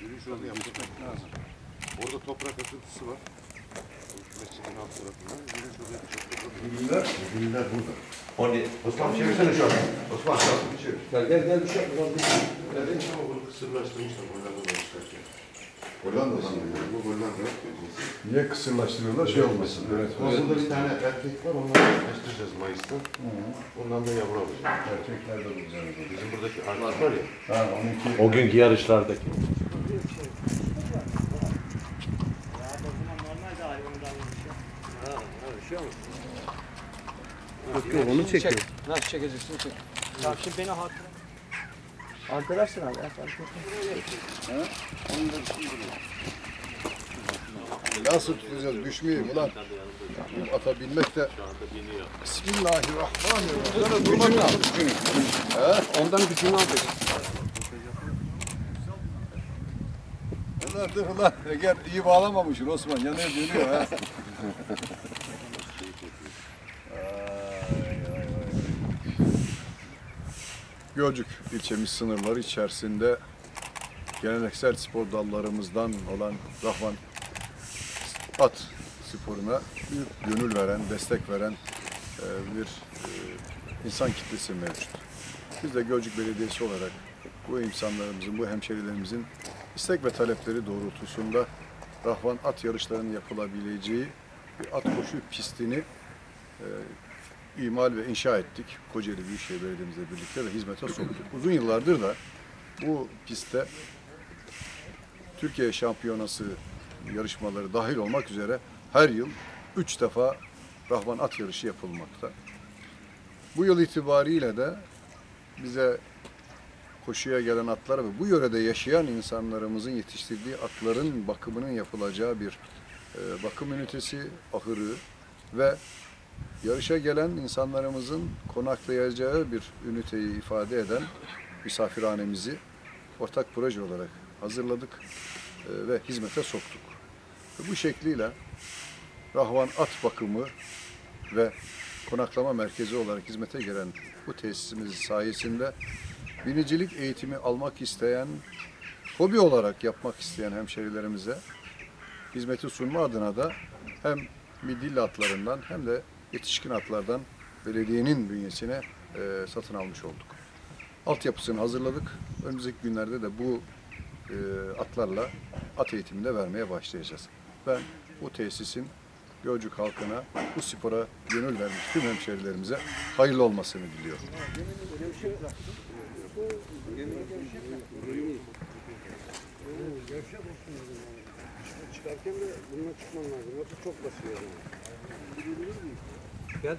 Yürüyüş yolu yapmak lazım. Orada toprak akıntısı var. Bu Mescidin alt tarafında. Yürüyüş yolu yapacak. Günler, günler burada. Onu Osman çevirsene şu an. Osman şu an. Çevir. Gel gel gel bir şey yapma. Nerede? Ama bunu kısırlaştırmışlar. Hollanda'da çıkarken. Hollanda'dan mı? Bu Hollanda. Niye kısırlaştırıyorlar? Şey olmasın. Evet. Burada bir tane erkek var. Onları yaklaştıracağız Mayıs'ta. Ondan da yavru alacağız. Erkekler de bulacağız. Bizim buradaki var ya. Ha onunki. O günkü yarışlardaki. Onu çekiyor. Nasıl çekeceksin çek. Tamam şimdi beni hatıra. Arkadaşsın abi. ya, fark etmez. Nasıl tutacağız? Düşmeyeyim ulan. Ata binmek de. Bismillahirrahmanirrahim. Gücünü al. He? Ondan gücünü aldık. Ulan dur ulan. Eğer iyi bağlamamışsın Osman. Yanıyor dönüyor ha. Gölcük ilçemiz sınırları içerisinde geleneksel spor dallarımızdan olan Rahman at sporuna büyük gönül veren, destek veren e, bir e, insan kitlesi mevcut. Biz de Gölcük Belediyesi olarak bu insanlarımızın, bu hemşerilerimizin istek ve talepleri doğrultusunda Rahvan at yarışlarının yapılabileceği bir at koşu pistini e, imal ve inşa ettik. Kocaeli Büyükşehir Belediye'mizle birlikte ve hizmete soktuk. Uzun yıllardır da bu pistte Türkiye Şampiyonası yarışmaları dahil olmak üzere her yıl üç defa Rahman at yarışı yapılmakta. Bu yıl itibariyle de bize koşuya gelen atlar ve bu yörede yaşayan insanlarımızın yetiştirdiği atların bakımının yapılacağı bir e, bakım ünitesi, ahırı ve yarışa gelen insanlarımızın konaklayacağı bir üniteyi ifade eden misafirhanemizi ortak proje olarak hazırladık e, ve hizmete soktuk. Bu şekliyle Rahvan At Bakımı ve konaklama merkezi olarak hizmete gelen bu tesisimiz sayesinde binicilik eğitimi almak isteyen, hobi olarak yapmak isteyen hemşerilerimize hizmeti sunma adına da hem midilli atlarından hem de yetişkin atlardan belediyenin bünyesine e, satın almış olduk. Altyapısını hazırladık. Önümüzdeki günlerde de bu e, atlarla at eğitimi de vermeye başlayacağız. Ben bu tesisin Gölcük halkına bu spora gönül vermiş tüm hemşerilerimize hayırlı olmasını diliyorum. Çıkarken de bununla çıkman lazım. Yoksa çok basıyor. Good?